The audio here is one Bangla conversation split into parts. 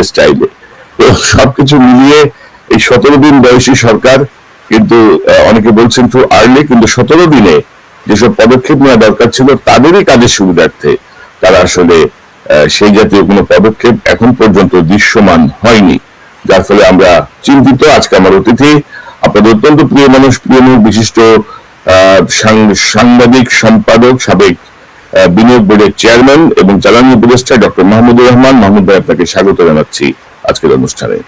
ইন্ডিয়া স্টাইলে তো সবকিছু মিলিয়ে এই সতেরো দিন বয়সী সরকার কিন্তু অনেকে বলছেন টু আর্লি কিন্তু সতেরো দিনে যেসব পদক্ষেপ নেওয়া দরকার ছিল, তাদেরই কাজের সুবিধার্থে তারা আসলে সেই জাতীয় কোনো পদক্ষেপ এখন পর্যন্ত দৃশ্যমান হয়নি। যার ফলে আমরা চিন্তিত। আজকে আমার অতিথি, আপনাদের অত্যন্ত প্রিয় মানুষ, প্রিয় বিশিষ্ট সাংবাদিক, সম্পাদক, সাবেক বিনিয়োগ বোর্ডের চেয়ারম্যান এবং জ্বালানি উপদেষ্টা ডক্টর মাহমুদুর রহমান। মাহমুদ ভাই আপনাকে স্বাগত জানাচ্ছি আজকের অনুষ্ঠানে।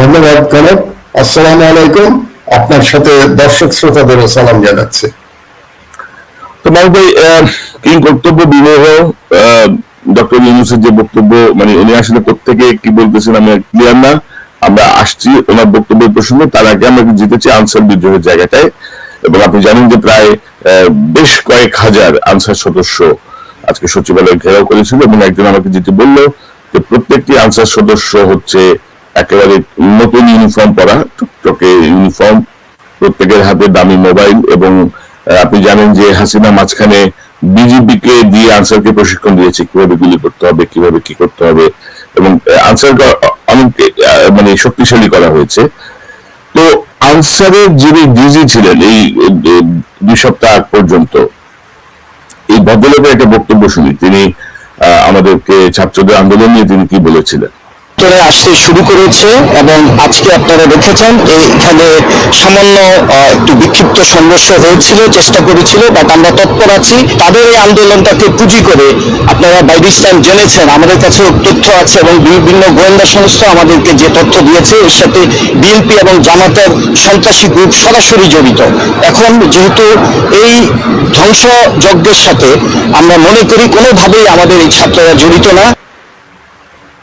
ধন্যবাদ কনক আসসালামু আলাইকুম। আপনার সাথে দর্শক শ্রোতাদেরও সালাম জানাচ্ছি। তো মাহমুদ ভাই কর্তব্য বিবাহ? ডক্টর ইউনুসের যে বক্তব্য মানে উনি আসলে প্রত্যেকে কি বলতেছেন আমি ক্লিয়ার না। আমরা আসছি ওনার বক্তব্যের প্রসঙ্গে। তার আগে আমরা জিতেছি আনসার বিদ্রোহের জায়গাটায়। এবং আপনি জানেন যে প্রায় আহ, বেশ কয়েক হাজার আনসার সদস্য আজকে সচিবালয় ঘেরাও করেছিল এবং একজন আমাকে যেটি বলল যে প্রত্যেকটি আনসার সদস্য হচ্ছে একেবারে নতুন ইউনিফর্ম পরা, টুকটকে ইউনিফর্ম প্রত্যেকের হাতে দামি মোবাইল এবং আপনি জানেন যে হাসিনা মাঝখানে বিজেপি কে দিয়ে আনসারকে প্রশিক্ষণ দিয়েছে, কীভাবে গুলি করতে হবে, কীভাবে কি করতে হবে এবং আনসারকে অনেক মানে শক্তিশালী করা হয়েছে। তো আনসারের যিনি ডিজি ছিলেন এই দুই সপ্তাহ আগ পর্যন্ত, এই ভদ্রলোকের একটা বক্তব্য শুনি। তিনি আমাদেরকে ছাত্রদের আন্দোলন নিয়ে তিনি কি বলেছিলেন? চলে আসতে শুরু করেছে এবং আজকে আপনারা দেখেছেন, এখানে সামান্য একটু বিক্ষিপ্ত সংঘর্ষ হয়েছিল, চেষ্টা করেছিল, বাট আমরা তৎপর আছি। তাদের এই আন্দোলনটাকে পুঁজি করে আপনারা বাই দিস টাইম জেনেছেন। আমাদের কাছে তথ্য আছে এবং বিভিন্ন গোয়েন্দা সংস্থা আমাদেরকে যে তথ্য দিয়েছে, এর সাথে বিএনপি এবং জামাতের সন্ত্রাসী গ্রুপ সরাসরি জড়িত। এখন যেহেতু এই ধ্বংসযজ্ঞের সাথে আমরা মনে করি, কোনোভাবেই আমাদের এই ছাত্ররা জড়িত না।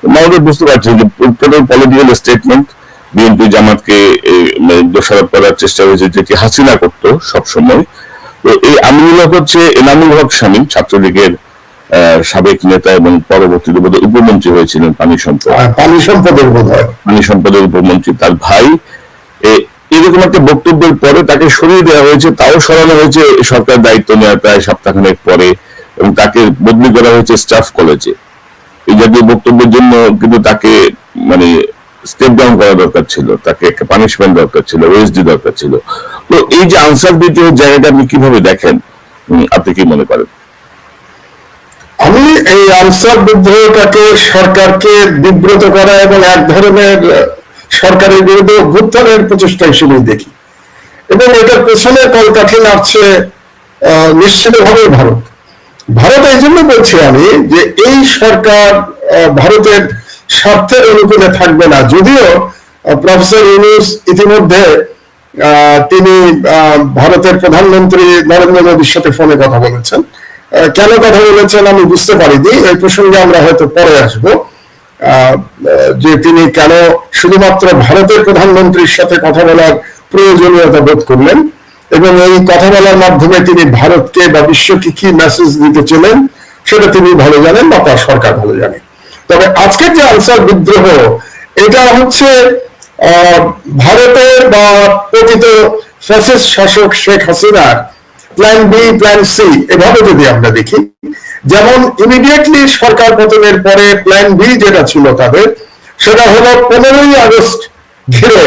আমাদের বুঝতে পারছি যে টোটাল পলিটিক্যাল স্টেটমেন্ট বিএনপি জামাতকে মানে দোষারোপ করার চেষ্টা হয়েছে যেটি হাসিনা করত সব সময় তো এই আমিনুল হক হচ্ছে এনামুল হক স্বামী ছাত্রলীগের সাবেক নেতা এবং পরবর্তীতে বোধহয় উপমন্ত্রী হয়েছিলেন পানি সম্পদ। আর পানি সম্পদের বোধ হয় পানি সম্পদের উপমন্ত্রী তার ভাই। এরকম একটা বক্তব্যের পরে তাকে সরিয়ে দেওয়া হয়েছে তাও সরানো হয়েছে সরকার দায়িত্ব নেওয়ার প্রায় সপ্তাহখানেক পরে এবং তাকে বদলি করা হয়েছে স্টাফ কলেজে। এই জাতীয় বক্তব্যের জন্য কিন্তু তাকে মানে স্টেপ ডাউন করা দরকার ছিল। তাকে একটা পানিশমেন্ট দরকার ছিল ওএসডি দরকার ছিল। তো এই যে আনসার বিদ্রোহের জায়গাটা আপনি কীভাবে দেখেন? আপনি কি মনে করেন? আমি এই আনসার বিদ্রোহটাকে সরকারকে বিব্রত করা এবং এক ধরনের সরকারের বিরুদ্ধে অভ্যুত্থানের প্রচেষ্টা হিসেবেই দেখি। এবং এটার পেছনে কলকাঠি নাড়ছে নিশ্চিতভাবে ভারত। ভারত, এই জন্য বলছি আমি যে এই সরকার ভারতের স্বার্থের অনুকূলে থাকবে না। যদিও প্রফেসর ইউনুস ইতিমধ্যে তিনি ভারতের প্রধানমন্ত্রী নরেন্দ্র মোদীর সাথে ফোনে কথা বলেছেন। কেন কথা বলেছেন আমি বুঝতে পারিনি। এই প্রসঙ্গে আমরা হয়তো পরে আসব। যে তিনি কেন শুধুমাত্র ভারতের প্রধানমন্ত্রীর সাথে কথা বলার প্রয়োজনীয়তা বোধ করলেন এবং এই কথা বলার মাধ্যমে তিনি ভারতকে বা বিশ্বকে কি মেসেজ দিতে চলেন, সেটা তিনি ভালো জানেন বা তার সরকার ভালো জানে। তবে আজকের যে আনসার বিদ্রোহ, এটা হচ্ছে ভারতের বা প্রকৃত ফ্যাসিস্ট শাসক শেখ হাসিনার প্ল্যান বি প্ল্যান সি এভাবে যদি আমরা দেখি, যেমন ইমিডিয়েটলি সরকার পতনের পরে প্ল্যান বি যেটা ছিল তাদের, সেটা হলো পনেরোই আগস্ট ঘিরে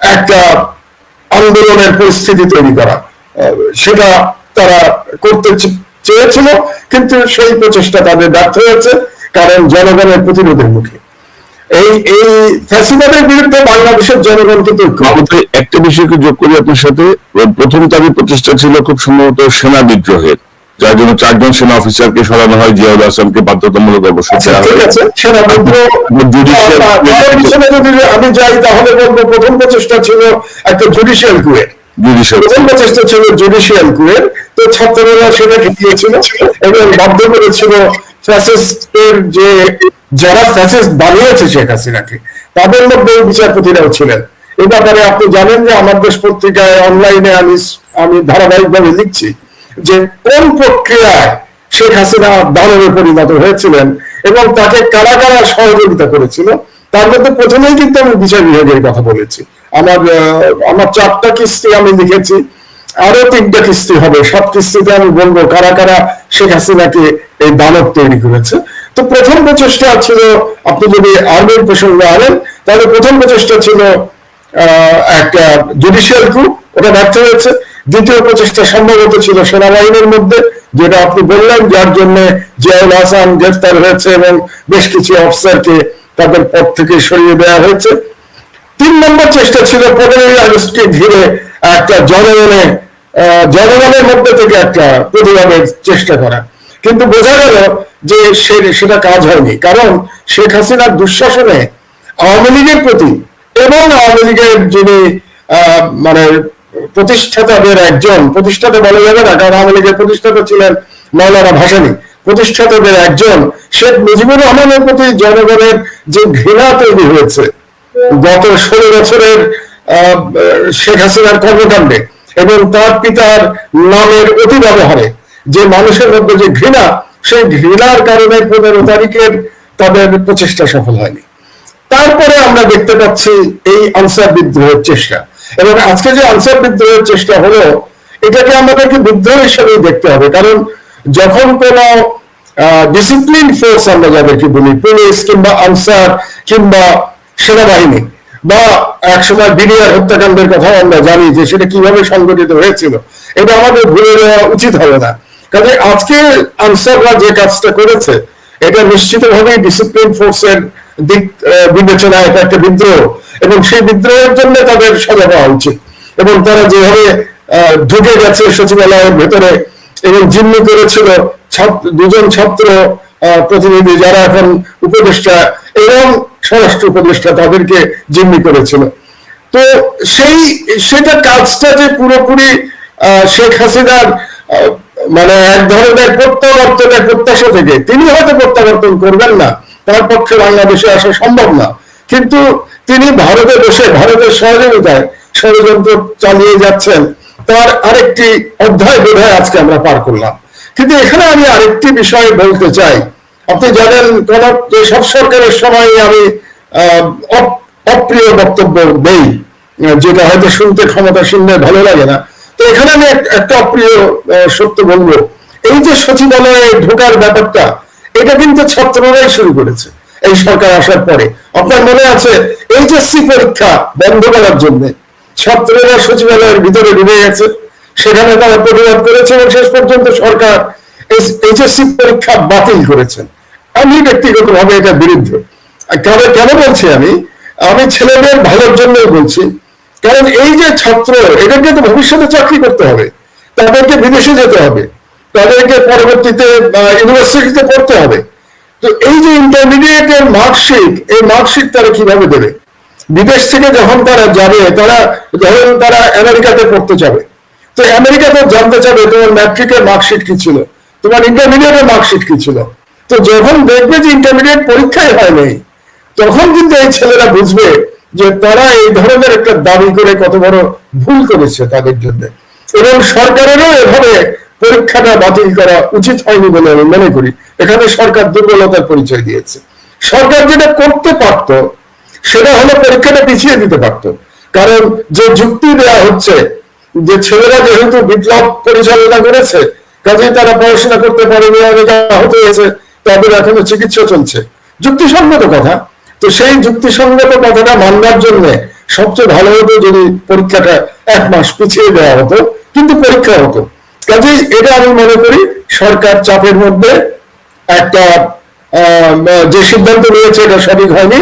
একটা আন্দোলনের পরিস্থিতি তৈরি করা। সেটা তারা করতে চেয়েছিল, কিন্তু সেই প্রচেষ্টা তাদের ব্যর্থ হয়েছে, কারণ জনগণের প্রতিরোধের মুখে। এই এই ফ্যাসিবাদের বিরুদ্ধে বাংলাদেশের জনগণ কিন্তু একটা বিষয়কে যোগ করি আপনার সাথে প্রথম তাদের প্রচেষ্টা ছিল খুব সম্ভবত সেনা বিদ্রোহের। যার জন্য চারজন সেনা অফিসারকে সরানো হয় জিয়াউল হাসানকে বাধ্যতামূলক অবসর আচ্ছা, দেওয়া হয় পিছনে যদি আমি যাই তাহলে বলব প্রথম প্রচেষ্টা ছিল একটা জুডিশিয়াল কুয়ের জুডিশিয়াল প্রথম প্রচেষ্টা ছিল জুডিশিয়াল কুয়ের তো ছাত্ররা সেটাকে দিয়েছিল এবং বাধ্য করেছিল ফ্যাসিস্টের যে যারা ফ্যাসিস্ট বানিয়েছে শেখ হাসিনাকে তাদের মধ্যে বিচারপতিরাও ছিলেন। এই ব্যাপারে আপনি জানেন যে আমার দেশ পত্রিকায় অনলাইনে আমি আমি ধারাবাহিকভাবে লিখছি। যে কোন প্রক্রিয়ায় শেখ হাসিনা দানবে পরিণত হয়েছিলেন এবং তাকে কারা কারা সহযোগিতা করেছিল, তার মধ্যে প্রথমেই কিন্তু আমি বিচার বিভাগের কথা বলেছি। আমার আমার চারটা কিস্তি আমি লিখেছি আরও তিনটা কিস্তি হবে, সব কিস্তিতে আমি বলব কারা কারা শেখ হাসিনাকে এই দানব তৈরি করেছে। তো প্রথম প্রচেষ্টা ছিল, আপনি যদি আর্মির প্রসঙ্গে আনেন, তাহলে প্রথম প্রচেষ্টা ছিল একটা জুডিশিয়াল গ্রুপ ওটা ব্যর্থ হয়েছে। দ্বিতীয় প্রচেষ্টা সম্ভবত ছিল সেনাবাহিনীর মধ্যে, যেটা আপনি বললেন যার জন্য জিয়াউল হাসান গ্রেফতার হয়েছে এবং বেশ কিছু অফিসারকে তাদের পদ থেকে সরিয়ে দেওয়া হয়েছে। তিন নম্বর চেষ্টা ছিল পনেরোই আগস্টকে ঘিরে একটা জনগণে জনগণের মধ্যে থেকে একটা প্রতিবাদের চেষ্টা করা। কিন্তু বোঝা গেল যে সেটা কাজ হয়নি, কারণ শেখ হাসিনার দুঃশাসনে আওয়ামী লীগের প্রতি এবং আওয়ামী লীগের যিনি মানে প্রতিষ্ঠাতাদের একজন, প্রতিষ্ঠাতা বলা যাবে না, কারণ আওয়ামী লীগের প্রতিষ্ঠাতা ছিলেন মৌলানা ভাসানী। প্রতিষ্ঠাতাদের একজন, শেখ মুজিবুর রহমানের প্রতি জনগণের যে ঘৃণা তৈরি হয়েছে, গত ষোলো বছরের শেখ হাসিনার কর্মকাণ্ডে, এবং তার পিতার নামের অতি ব্যবহারে যে মানুষের মধ্যে যে ঘৃণা, সেই ঘৃণার কারণে পনেরো তারিখের তাদের প্রচেষ্টা সফল হয়নি। তারপরে আমরা দেখতে পাচ্ছি এই আনসার বিদ্রোহের চেষ্টা। এবং আজকে যে আনসার বিদ্রোহের চেষ্টা হলো, এটাকে আমাদেরকে বিদ্রোহ হিসেবেই দেখতে হবে। কারণ যখন কোন ডিসিপ্লিন ফোর্স আমরা যাদেরকে বলি পুলিশ কিংবা আনসার কিংবা সেনাবাহিনী বা একসময় বিডিআর হত্যাকাণ্ডের কথা আমরা জানি যে সেটা কীভাবে সংগঠিত হয়েছিল, এটা আমাদের ভুলে দেওয়া উচিত হবে না। কাজে আজকে আনসাররা যে কাজটা করেছে, এটা নিশ্চিতভাবে ডিসিপ্লিন ফোর্সের দিক আহ, বিবেচনায় এটা একটা বিদ্রোহ। এবং সেই বিদ্রোহের জন্য তাদের সাজা পাওয়া উচিত। এবং তারা যেভাবে ঢুকে গেছে সচিবালয়ের ভেতরে এবং জিম্মি করেছিল দুজন ছাত্র প্রতিনিধি যারা এখন উপদেষ্টা এবং স্বরাষ্ট্র উপদেষ্টা তাদেরকে জিম্মি করেছিল। তো সেই সেটা কাজটা যে পুরোপুরি শেখ হাসিনার মানে এক ধরনের প্রত্যাবর্তনের প্রত্যাশা থেকে তিনি হয়তো প্রত্যাবর্তন করবেন না। তার পক্ষে বাংলাদেশে আসা সম্ভব না। কিন্তু তিনি ভারতে বসে ভারতের সহযোগিতায় ষড়যন্ত্র চালিয়ে যাচ্ছেন। তার আরেকটি অধ্যায় বোধহয় আজকে আমরা পার করলাম। কিন্তু এখানে আমি আরেকটি বিষয় বলতে চাই। আপনি জানেন সব সরকারের সময় আমি অপ্রিয় বক্তব্য দেই, যেটা হয়তো শুনতে ক্ষমতা ক্ষমতাসীনদের ভালো লাগে না। তো এখানে আমি একটা অপ্রিয় সত্য বলব। এই যে সচিবালয়ে ঢোকার ব্যাপারটা এটা কিন্তু ছাত্ররাই শুরু করেছে এই সরকার আসার পরে। আপনার মনে আছে, এইচএসসি পরীক্ষা বন্ধ করার জন্য ছাত্ররা সচিবালয়ের ভিতরে ঢুকে গেছে, সেখানে তারা প্রতিবাদ করেছে এবং শেষ পর্যন্ত সরকার এইচএসসি পরীক্ষা বাতিল করেছেন আমি ব্যক্তিগতভাবে এটা বিরুদ্ধে। আর কেন বলছি আমি? আমি ছেলেদের ভালোর জন্যই বলছি। কারণ এই যে ছাত্র, এদেরকে তো ভবিষ্যতে চাকরি করতে হবে। তাদেরকে বিদেশে যেতে হবে। তাদেরকে পরবর্তীতে ইউনিভার্সিটিতে পড়তে হবে। তো এই যে ইন্টারমিডিয়েটের মার্কশিট এই মার্কশিট তারা কীভাবে দেবে? বিদেশ থেকে যখন তারা যাবে, তারা যখন তারা আমেরিকাতে পড়তে যাবে। তো আমেরিকাতে জানতে চাবে তোমার ম্যাট্রিকের মার্কশিট কি ছিল? তোমার ইন্টারমিডিয়েটের মার্কশিট কি ছিল? তো যখন দেখবে যে ইন্টারমিডিয়েট পরীক্ষায় হয় নাই, তখন কিন্তু এই ছেলেরা বুঝবে যে তারা এই ধরনের একটা দাবি করে কত বড় ভুল করেছে তাদের জন্য। এবং সরকারেরও এভাবে পরীক্ষাটা বাতিল করা উচিত হয়নি বলে আমি মনে করি। এখানে সরকার দুর্বলতার পরিচয় দিয়েছে। সরকার যেটা করতে পারত, সেটা হলো পরীক্ষাটা পিছিয়ে দিতে পারত। কারণ যে যুক্তি দেওয়া হচ্ছে, যে ছেলেরা যেহেতু বিপ্লব পরিচালনা করেছে, কাজেই তারা পড়াশোনা করতে পারেনি অনেক আহত হয়েছে, তাদের এখনও চিকিৎসা চলছে। যুক্তিসঙ্গত কথা। তো সেই যুক্তিসঙ্গত কথাটা মানবার জন্য সবচেয়ে ভালো হতো যদি পরীক্ষাটা এক মাস পিছিয়ে দেওয়া হতো, কিন্তু পরীক্ষা হতো। কাজেই এটা আমি মনে করি সরকার চাপের মধ্যে একটা যে সিদ্ধান্ত নিয়েছে এটা সঠিক হয়নি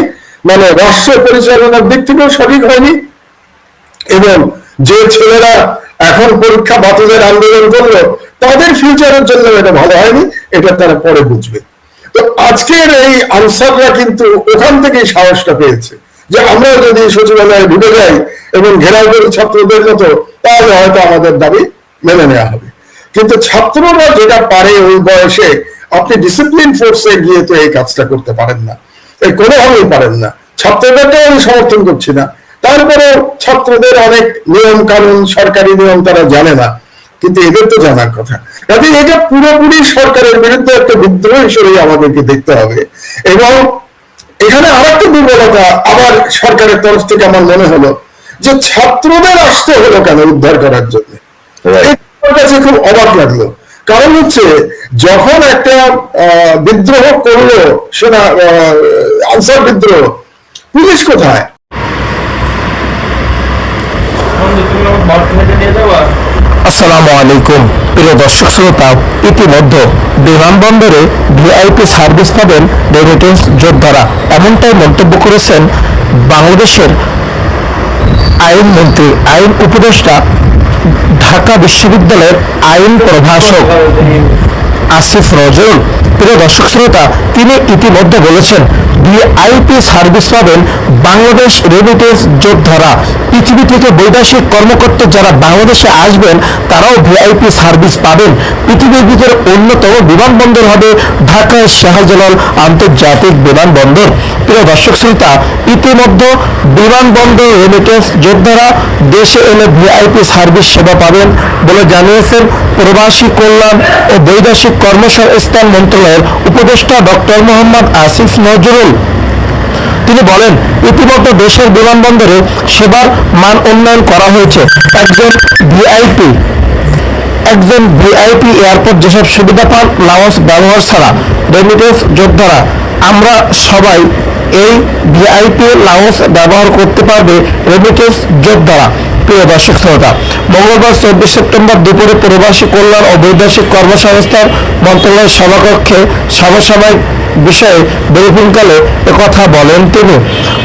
মানে রাষ্ট্র পরিচালনার দিক থেকেও সঠিক হয়নি, এবং যে ছেলেরা এখন পরীক্ষা বাতিলের আন্দোলন করল, তাদের ফিউচারের জন্য এটা ভালো হয়নি, এটা তারা পরে বুঝবে। তো আজকের এই আনসাররা কিন্তু ওখান থেকেই সাহসটা পেয়েছে, যে আমরা যদি সচিবালয়ে ঢুকে যাই এবং ঘেরাও করি ছাত্রদের মতো, তাহলে হয়তো আমাদের দাবি মেনে নেওয়া হবে। কিন্তু ছাত্ররা যেটা পারে ওই বয়সে, আপনি ডিসিপ্লিন ফোর্সে গিয়ে তো এই কাজটা করতে পারেন না। এই কোনোভাবেই পারেন না। ছাত্রদেরকে আমি সমর্থন করছি না। তারপরে ছাত্রদের অনেক নিয়ম কানুন সরকারি নিয়ম তারা জানে না। কিন্তু এদের তো জানার কথা। কাজে এটা পুরোপুরি সরকারের বিরুদ্ধে একটা বিদ্রোহ হিসেবে আমাদেরকে দেখতে হবে। এবং এখানে আর একটা দুর্বলতা আবার সরকারের তরফ থেকে আমার মনে হলো যে ছাত্রদের আসতে হলো কেন উদ্ধার করার জন্য? কাছে খুব অবাক লাগল। কারণ হচ্ছে যখন একটা বিদ্রোহ করল সেনা আনসার বিদ্রোহ পুলিশ কোথায়? আসসালামু আলাইকুম। প্রিয় দর্শক শ্রোতা ইতিমধ্যে বিমানবন্দরে ভিআইপি সার্ভিস পাবেন রেমিটেন্স যোদ্ধারা। এমনটাই মন্তব্য করেছেন বাংলাদেশের আইন মন্ত্রী আইন উপদেষ্টা ঢাকা বিশ্ববিদ্যালয়ের আইন প্রভাষক। আসিফ নজরুল প্রিয় দর্শক শ্রোতা, তিনি ইতিমধ্যে বলেছেন ভিআইপি সার্ভিস পাবেন বাংলাদেশ রেমিটেন্স যোদ্ধারা। পৃথিবী থেকে বৈদেশিক কর্মকর্তা যারা বাংলাদেশে আসবেন, তারাও ভিআইপি সার্ভিস পাবেন। পৃথিবীর ভিতরে অন্যতম বিমানবন্দর হবে ঢাকার শাহজালাল আন্তর্জাতিক বিমানবন্দর। প্রিয় দর্শক শ্রোতা, ইতিমধ্যে বিমানবন্দর রেমিটেন্স যোদ্ধারা দেশে এলে ভিআইপি সার্ভিস সেবা পাবেন বলে জানিয়েছেন প্রবাসী কল্যাণ ও বৈদেশিক কর্মসংস্থান মন্ত্রণালয়ের উপদেষ্টা ডক্টর মোহাম্মদ আসিফ নজরুল। তিনি বলেন, ইতিমধ্যে দেশের বিমানবন্দরে সেবার মান উন্নয়ন করা হয়েছে। একজন ভিআইপি একজন ভিআইপি এয়ারপোর্ট যেসব সুবিধা পান লাওয়াস ব্যবহার ছাড়া রেমিটেন্স যোদ্ধারা, আমরা সবাই এই ভিআইপি লাওয়াস ব্যবহার করতে পারবে রেমিটেন্স যোদ্ধারা। প্রিয় দর্শক শ্রোতা, মঙ্গলবার চব্বিশ সেপ্টেম্বর দুপুরে প্রবাসী কল্যাণ ও বৈদেশিক কর্মসংস্থান মন্ত্রণালয়ের সভাকক্ষে সমসাময়িক বিষয়ে ব্রিফিংকালে কথা বলেন তিনি।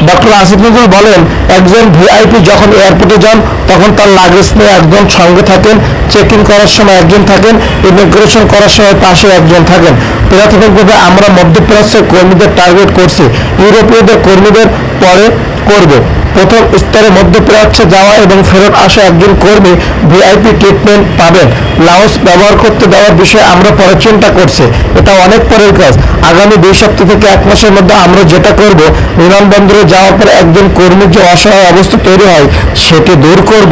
ডক্টর আসিফ নজরুল বলেন, একজন ভিআইপি যখন এয়ারপোর্টে যান, তখন তার লাগেজ নিয়ে একজন সঙ্গে থাকেন চেক ইন করার সময় একজন থাকেন ইমিগ্রেশন করার সময় পাশে একজন থাকেন। প্রাথমিকভাবে আমরা মধ্যপ্রাচ্যের কর্মীদের টার্গেট করছি, ইউরোপীয়দের কর্মীদের পরে করব। প্রথম স্তরে মধ্যপ্রাচ্যে যাওয়া এবং ফেরত আসা একজন কর্মী ভিআইপি ট্রিটমেন্ট পাবেন। লাওস ব্যবহার করতে দেওয়ার বিষয়ে আমরা পরে চিন্তা করছি। এটা অনেক পরের কাজ। আগামী দুই সপ্তাহ থেকে এক মাসের মধ্যে আমরা যেটা করব, বিমানবন্দরে যাওয়ার পর একজন কর্মীর যে অসহায় অবস্থা তৈরি হয়, সেটি দূর করব।